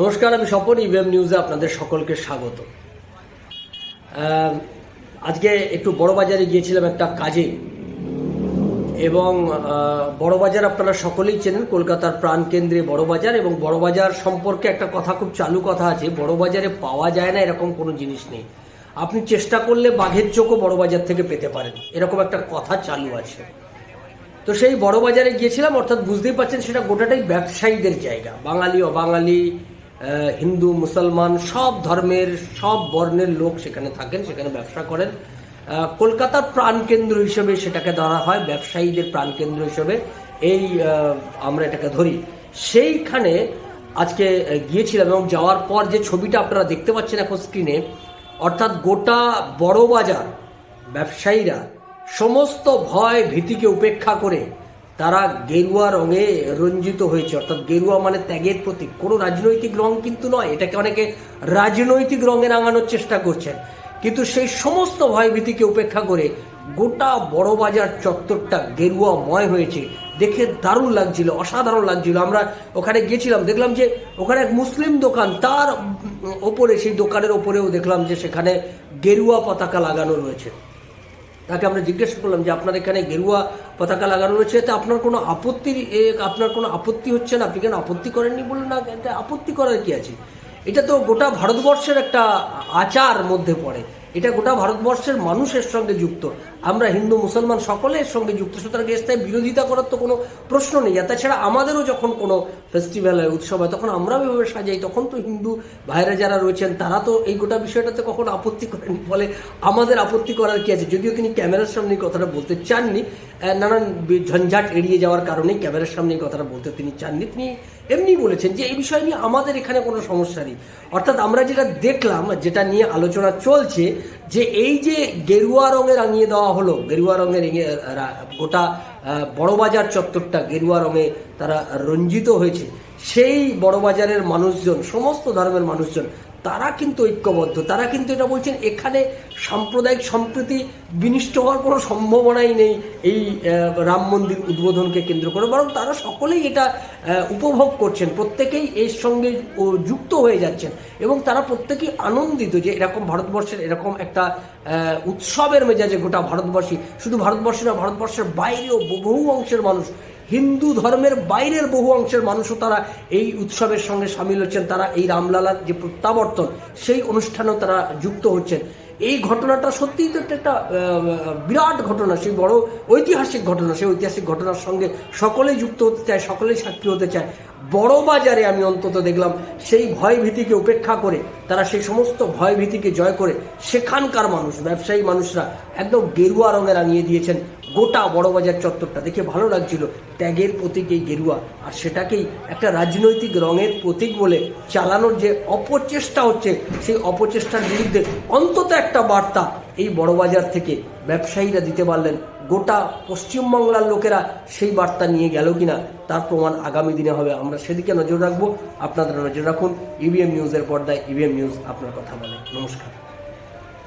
নমস্কার, আমি স্বপন ইভিএম নিউজে আপনাদের সকলকে স্বাগত। আজকে একটু বড় বাজারে গিয়েছিলাম একটা কাজে, এবং বড় বাজার আপনারা সকলেই চেনেন, কলকাতার প্রাণকেন্দ্রে বড় বাজার এবং বড় বাজার সম্পর্কে একটা কথা খুব চালু কথা আছে বড় বাজারে পাওয়া যায় না এরকম কোনো জিনিস নেই। আপনি চেষ্টা করলে বাঘের চোখও বড় বাজার থেকে পেতে পারেন, এরকম একটা কথা চালু আছে। তো সেই বড় বাজারে গিয়েছিলাম, অর্থাৎ বুঝতেই পারছেন সেটা গোটাটাই ব্যবসায়ীদের জায়গা, বাঙালি, অবাঙালি হিন্দু, মুসলমান, সব ধর্মের, সব বর্ণের লোক সেখানে থাকেন, সেখানে ব্যবসা করেন। কলকাতার প্রাণকেন্দ্র হিসেবে সেটাকে ধরা হয়, ব্যবসায়ীদের প্রাণকেন্দ্র হিসেবে। এই আমরা এটাকে ধরি। সেইখানে আজকে গিয়েছিলাম এবং যাওয়ার পর যে ছবিটা আপনারা দেখতে পাচ্ছেন এখন স্ক্রিনে অর্থাৎ গোটা বড় বাজার ব্যবসায়ীরা সমস্ত ভয় ভীতিকে উপেক্ষা করে তারা গেরুয়া রঙে রঞ্জিত হয়েছে, অর্থাৎ গেরুয়া মানে ত্যাগের প্রতীক। কোনো রাজনৈতিক রং কিন্তু নয়, এটাকে অনেকে রাজনৈতিক রঙে রাঙানোর চেষ্টা করছেন। কিন্তু সেই সমস্ত ভয় ভীতিকে উপেক্ষা করে গোটা বড় বাজার চত্বরটা গেরুয়াময় হয়েছে। দেখে দারুণ লাগছিল, অসাধারণ লাগছিল। আমরা ওখানে গেছিলাম দেখলাম যে ওখানে এক মুসলিম দোকান, তার ওপরে, সেই দোকানের ওপরেও দেখলাম যে সেখানে গেরুয়া পতাকা লাগানো রয়েছে। তাকে আমরা জিজ্ঞেস করলাম যে আপনার এখানে গেরুয়া পতাকা লাগানো রয়েছে, তা আপনার কোনো আপত্তি আপনার কোনো আপত্তি হচ্ছে না? আপনি কেন আপত্তি করেননি বলুন না? এটা আপত্তি করার কি আছে? এটা তো গোটা ভারতবর্ষের একটা আচার মধ্যে পড়ে। এটা গোটা ভারতবর্ষের মানুষের সঙ্গে যুক্ত। আমরা হিন্দু, মুসলমান সকলের সঙ্গে যুক্ত, সুতরাং এর বিরোধিতা করার তো কোনো প্রশ্ন নেই। আর তাছাড়া আমাদেরও যখন কোনো ফেস্টিভ্যাল হয়, উৎসব হয়, তখন আমরাও এভাবে সাজাই। তখন তো হিন্দু ভাইরা যারা রয়েছেন, তারা তো এই গোটা বিষয়টাতে কখনো আপত্তি করেন ফলে আমাদের আপত্তি করার কি আছে? যদিও তিনি ক্যামেরার সামনে কথাটা বলতে চাননি নানান ঝঞ্ঝাট এড়িয়ে যাওয়ার কারণেই ক্যামেরার সামনে কথাটা বলতে তিনি চাননি। তিনি এমনি বলেছেন যে, এই বিষয় নিয়ে আমাদের এখানে কোনো সমস্যা নেই। অর্থাৎ আমরা যেটা দেখলাম, যেটা নিয়ে আলোচনা চলছে যে এই যে গেরুয়া রঙে রাঙিয়ে দেওয়া হলো গেরুয়া রঙের ইয়ে, গোটা বড়বাজার চত্বরটা গেরুয়া রঙে তারা রঞ্জিত হয়েছে সেই বড়বাজারের মানুষজন সমস্ত ধর্মের মানুষজন তারা কিন্তু ঐক্যবদ্ধ। তারা কিন্তু এটা বলছেন এখানে সাম্প্রদায়িক সম্প্রীতি বিনিষ্ট হওয়ার কোনো সম্ভাবনাই নেই এই রাম মন্দির উদ্বোধনকে কেন্দ্র করে বরং তারা সকলেই এটা উপভোগ করছেন, প্রত্যেকেই এর সঙ্গে যুক্ত হয়ে যাচ্ছেন এবং তারা প্রত্যেকেই আনন্দিত যে এরকম ভারতবর্ষের এরকম একটা উৎসবের মেজাজে গোটা ভারতবর্ষী শুধু ভারতবর্ষে না, ভারতবর্ষের বাইরেও বহু অংশের মানুষ, হিন্দু ধর্মের বাইরের বহু অংশের মানুষও তারা এই উৎসবের সঙ্গে সামিল হচ্ছেন, তারা এই রামলালার যে প্রত্যাবর্তন, সেই অনুষ্ঠানেও তারা যুক্ত হচ্ছেন। এই ঘটনাটা সত্যিই তো একটা একটা বিরাট ঘটনা, সেই বড় ঐতিহাসিক ঘটনা, সেই ঐতিহাসিক ঘটনার সঙ্গে সকলে যুক্ত হতে চায় সকলেই সাক্ষী হতে চায়। বড় বাজারে আমি অন্তত দেখলাম, সেই ভয় ভীতিকে উপেক্ষা করে, তারা সেই সমস্ত ভয় ভীতিকে জয় করে, সেখানকার মানুষ, ব্যবসায়ী মানুষরা একদম গেরুয়া রঙের রাঙিয়ে দিয়েছেন। গোটা বড়বাজার চত্বরটা দেখে ভালো লাগছিল। ত্যাগের প্রতীক এই গেরুয়া। আর সেটাকেই একটা রাজনৈতিক রঙের প্রতীক বলে চালানোর যে অপচেষ্টা হচ্ছে, সেই অপচেষ্টার বিরুদ্ধে অন্তত একটা বার্তা এই বড়বাজার থেকে ব্যবসায়ীরা দিতে পারলেন। গোটা পশ্চিমবাংলার লোকেরা সেই বার্তা নিয়ে গেল কিনা, তার প্রমাণ আগামী দিনে হবে। আমরা সেদিকে নজর রাখব। আপনারা নজর রাখুন। ইভিএম নিউজের পর্দায় ইভিএম নিউজ আপনার কথা বলে। নমস্কার।